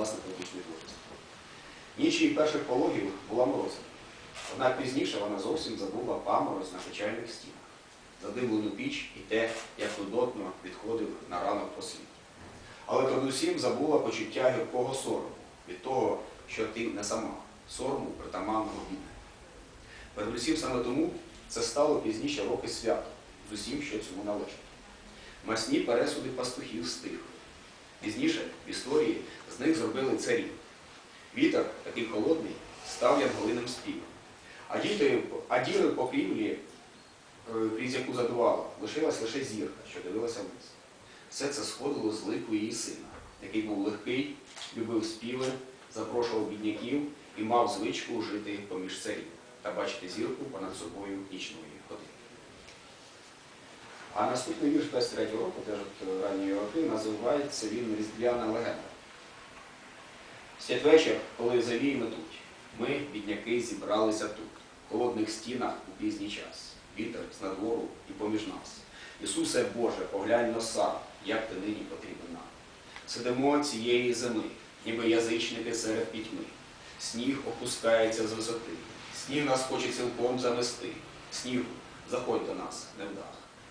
власне поетичної творчості. Ніч перших пологів була морозом. Однак пізніше вона зовсім забула паморозь на печальних стінах, задимлену піч і те, як нудотно відходив на ранок по світі. Але передусім забула почуття гіркого сорому від того, що ти не сама, сорому притаманного бідне. Передусім саме тому це стало пізніше роки свято з усім, що цьому належить. Масні пересуди пастухів стихли. Пізніше в історії з них зробили царі. Вітер, такий холодний, став янголиним співом. А діри по крівлі, е, крізь яку задувало, лишилась лише зірка, що дивилася вниз. Все це сходило з лику її сина, який був легкий, любив співи, запрошував бідняків і мав звичку жити поміж царів та бачити зірку понад собою нічної. А наступний вірш 23 року, теж от е, ранньої роки, називається він Різдвяна легенда. Святвечір, коли завії метуть, ми, бідняки, зібралися тут, в холодних стінах у пізній час, вітер з надвору і поміж нас. Ісусе Боже, поглянь на сам, як ти нині потрібен нам. Сидимо цієї зими, ніби язичники серед пітьми. Сніг опускається з висоти, сніг нас хоче цілком замести. Снігу, заходь до нас, невдах.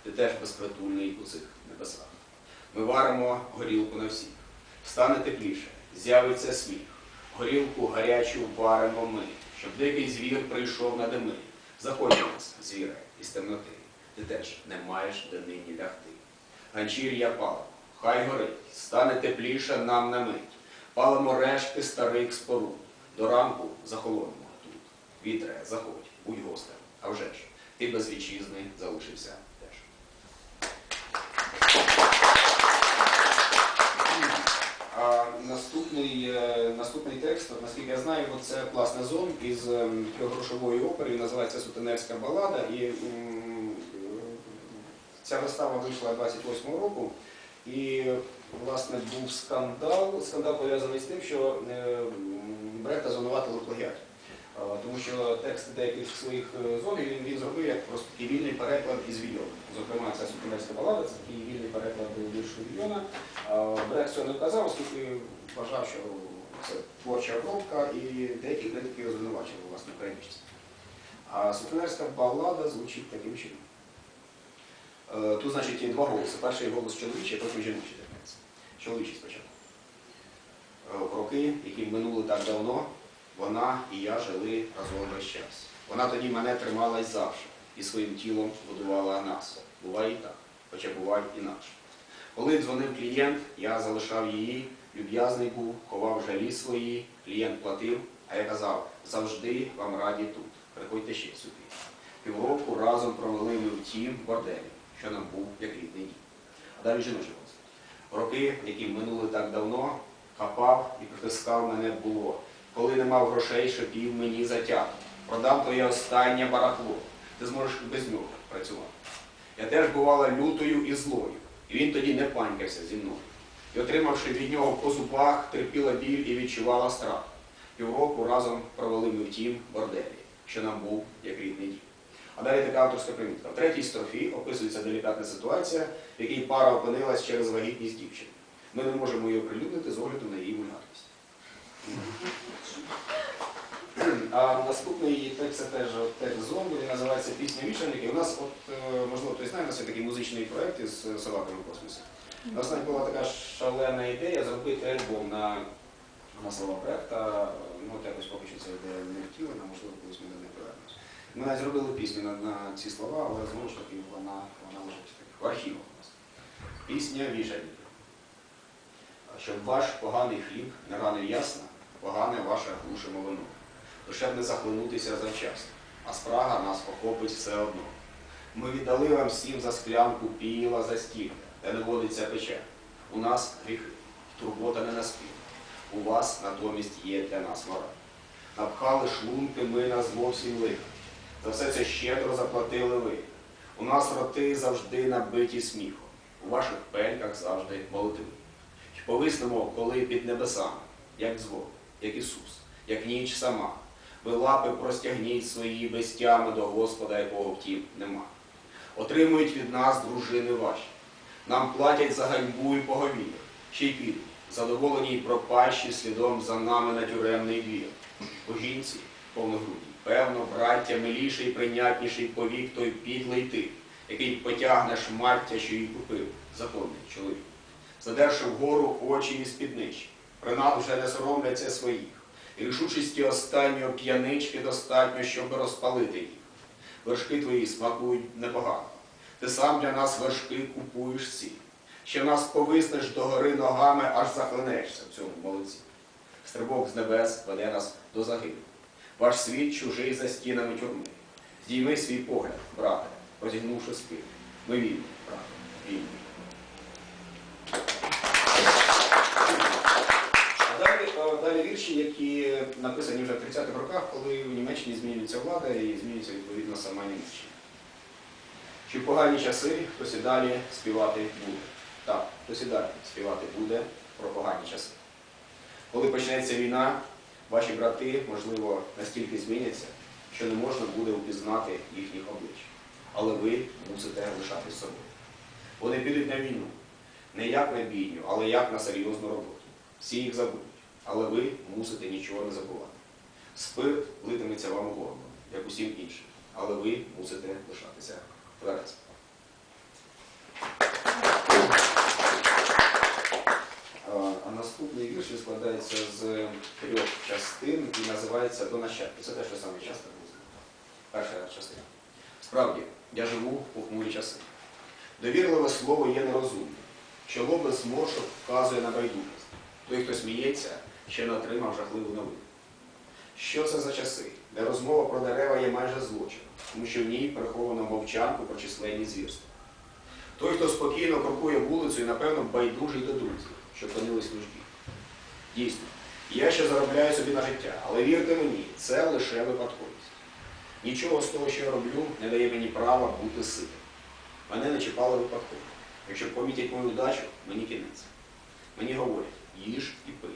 Ти теж безпритульний у цих небесах. Ми варимо горілку на всіх. Стане тепліше, з'явиться сміх. Горілку гарячу варимо ми, щоб дикий звір прийшов на дими. Заходь до нас, звіре, із темноти. Ти теж не маєш де нині лягти. Ганчір'я палимо, хай горить, стане тепліше нам на мить. Палимо решти старих споруд. До ранку захолонимо тут. Вітре, заходь, будь гостем. А вже ж, ти без вітчизни залишився. Наступний, е, наступний текст, наскільки я знаю, це пласне зон із ем, трьохгрошової опери, називається Сутенерська балада. І е, ця вистава вийшла 28-го року. І, власне, був скандал. Скандал пов'язаний з тим, що е, м, Брехта звинуватили. А, Тому що текст деяких своїх е, він, він зробив як просто такий вільний переклад із Вільйона. Зокрема, ця Сутенерська балада, це такий вільний переклад віршу Вільйона. А Брехт цього не вказав, оскільки вважав, що це творча обробка, і деякі критики його звинувачили власне в. А Сутенерська балада звучить таким чином. Е, Тут, значить, є два голоси. Перший голос чоловічий, а потім жіночий. Чоловічий спочатку. Е, В роки, які минули так давно, вона і я жили разом весь час. Вона тоді мене трималась завжди і своїм тілом годувала нас. Буває і так, хоча буває інакше. Коли дзвонив клієнт, я залишав її, люб'язний був, ховав жалі свої, клієнт платив, а я казав, завжди вам раді тут, приходьте ще сюди. Півроку разом провели ми в тім борделі, що нам був як рідний дім. А далі жіночий голос. Роки, які минули так давно, хапав і притискав мене було. Коли не мав грошей, шепів мені затято. Продам твоє останнє барахло. Ти зможеш без нього працювати. Я теж бувала лютою і злою, і він тоді не панькався зі мною. І отримавши від нього по зубах, терпіла біль і відчувала страх. Півроку разом провели ми в тім борделі, що нам був як рідний дім. А далі така авторська примітка. В третій строфі описується делікатна ситуація, в якій пара опинилась через вагітність дівчини. Ми не можемо її оприлюднити з огляду на її вульгарність. А наступний текст це теж текст зомбі, він називається Пісня вічерники. У нас, от, е, можливо, хтось знає, у нас є такий музичний проєкт із е, собаками в космосі. У нас була така шалена ідея зробити альбом на, на слова проєкта. Ну, от якось поки що ця ідея не втілена, можливо, колись ми до неї повернемось. Ми навіть зробили пісню на, на ці слова, але знову ж таки вона, вона лежить в архівах у нас. Пісня віжельників. Щоб ваш поганий хліб не ранив ясно, погане ваше глушимо вино. Лише б не захлинутися завчасно, а спрага нас охопить все одно. Ми віддали вам всім за склянку піла за стілля, де не водиться пече. У нас гріхи, турбота не наспіла. У вас натомість є для нас мораль. Напхали шлунки ми на зовсім лиха. За все це щедро заплатили ви. У нас роти завжди набиті сміхом, у ваших пельках завжди молитви. Й повиснемо, коли під небесами, як дзвон, як Ісус, як ніч сама. Ви лапи простягніть свої без тями до Господа, якого втім нема. Отримують від нас дружини ваші. Нам платять за ганьбу і поговір'я, ще й підуть, задоволені й пропащі слідом за нами на тюремний двір. У жінці повногрудній, певно, браття миліший прийнятніший повік той підлий тип, який потягне шмаття, що їй купив, законний чоловік. Задерши вгору очі і спідничі, принад вже не соромляться своїх, і рішучості останнього п'янички достатньо, щоб розпалити їх. Вершки твої смакують непогано. Ти сам для нас вершки купуєш сі. Ще нас повиснеш до гори ногами, аж захлинешся в цьому молодці. Стрибок з небес веде нас до загибелі. Ваш світ чужий за стінами тюрми. Здійми свій погляд, брате, розігнувши спину. Ми вільні, брате, вільні. А далі, вірші, які написані вже в 30-х роках, коли в Німеччині змінюється влада і змінюється відповідно сама Німеччина. Чи погані часи хтось і далі співати буде? Так, хтось і далі співати буде про погані часи. Коли почнеться війна, ваші брати, можливо, настільки зміняться, що не можна буде впізнати їхніх облич. Але ви мусите лишатись собою. Вони підуть на війну. Не як на бійню, але як на серйозну роботу. Всі їх забудуть. Але ви мусите нічого не забувати. Спирт литиметься вам у горло, як усім іншим. Але ви мусите лишатися тверезим. А наступний вірш складається з трьох частин і називається До нащадки. Це те, що саме часто буде. Перша частина. Справді, я живу у похмурі часи. Довірливе слово є нерозумним. Чоло без зморшок вказує на байдужість. Той, хто сміється, ще не отримав жахливу новину. Що це за часи, де розмова про дерева є майже злочином, тому що в ній приховано мовчанку про численні звірства. Той, хто спокійно крокує вулицю і, напевно, байдужий до друзів, що опинились нужді. Дійсно, я ще заробляю собі на життя, але вірте мені, це лише випадковість. Нічого з того, що я роблю, не дає мені права бути ситим. Мене не чіпали випадково. Якщо помітять мою удачу, мені кінець. Мені говорять, їж і пий.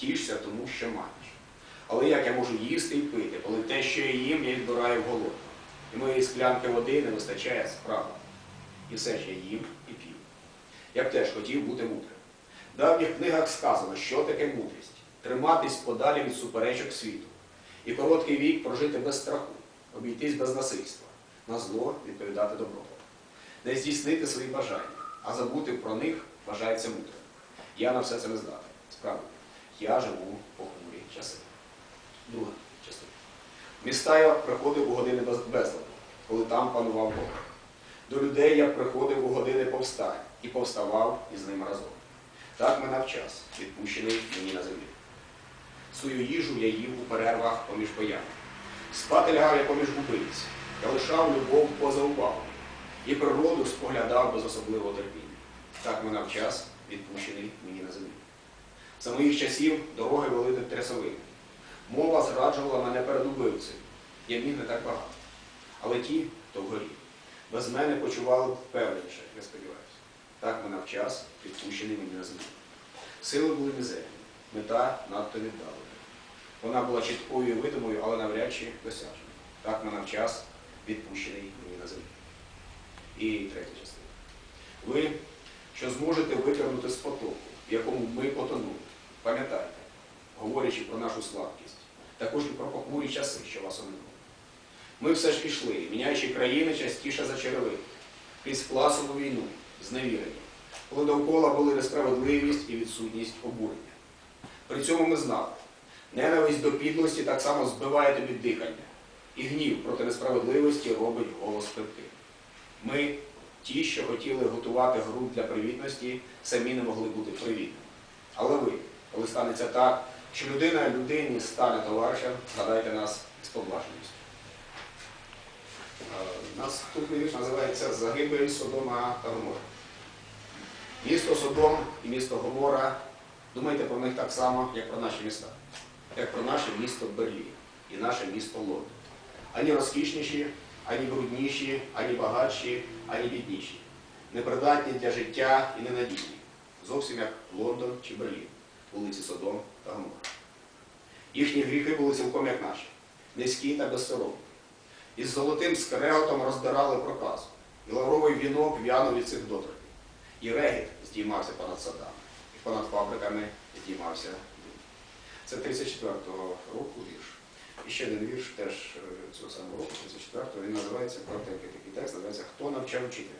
Тішся тому, що маєш. Але як я можу їсти і пити, коли те, що я їм, я відбираю в голодного. І моєї склянки води не вистачає справа. І все ж я їм і п'ю. Я б теж хотів бути мудрим. В давніх книгах сказано, що таке мудрість триматись подалі від суперечок світу. І короткий вік прожити без страху, обійтись без насильства, на зло відповідати добром. Не здійснити свої бажання, а забути про них вважається мудрим. Я на все це не здатний. Справді, я живу похмурі часи. Друга частина. Міста я приходив у години безладу, коли там панував Бог. До людей я приходив у години повстань і повставав із ними разом. Так минав час, відпущений мені на землі. Свою їжу я їв у перервах поміж боями. Спати лягав я поміж губиць, я лишав любов поза увагою і природу споглядав без особливого терпіння. Так минав час, відпущений мені на землі. За моїх часів дороги вели до трясовини. Мова зраджувала мене перед убивцею. Я міг не так багато. Але ті, хто вгорі, без мене почували впевненіше, я сподіваюся. Так минав час, відпущений мені на землі. Сили були мізерні, мета надто віддалена. Вона була чіткою і видимою, але навряд чи досяжною. Так минав час, відпущений мені на землі. І третя частина. Ви, що зможете вивернути з потоку, в якому ми потонули, пам'ятайте, говорячи про нашу слабкість, також і про похмурі часи, що вас оминули. Ми все ж пішли, міняючи країни частіше за черевики, крізь класову війну, зневірення, коли довкола були несправедливість і відсутність обурення. При цьому ми знали, ненависть до підлості так само збиває тобі дихання, і гнів проти несправедливості робить голос хрипким. Ми, ті, що хотіли готувати ґрунт для привітності, самі не могли бути привітними. Але ви, коли станеться так, що людина людині стане товаришем, згадайте нас з поблаженістю. Е, Наступний вірш називається Загибель Содома та Гомора. Місто Содом і місто Гомора, думайте про них так само, як про наші міста, як про наше місто Берлін і наше місто Лондон. Ані розкішніші, ані брудніші, ані багатші, ані бідніші. Непридатні для життя і ненадійні. Зовсім як Лондон чи Берлін, вулиці Содом та Гомора. Їхні гріхи були цілком як наші, низькі та безсоромні. Із золотим скреготом роздирали проказу, і лавровий вінок в'янув від цих доторків. І регіт здіймався понад садами, і понад фабриками сходинками підіймався. Це 34-го року вірш. І ще один вірш теж е, цього самого року, 34-го, він називається коротенький такий текст, називається Хто навчав вчителя?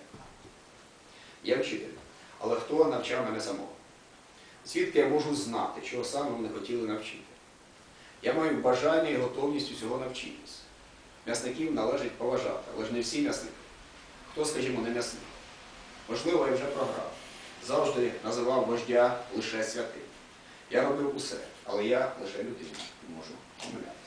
Я вчитель, але хто навчав мене самого? Звідки я можу знати, чого саме вони хотіли навчити? Я маю бажання і готовність усього навчитись. М'ясників належить поважати, але ж не всі м'ясники. Хто, скажімо, не м'ясник? Можливо, я вже програв. Завжди називав вождя лише святим. Я робив усе, але я лише людина і можу помилятися.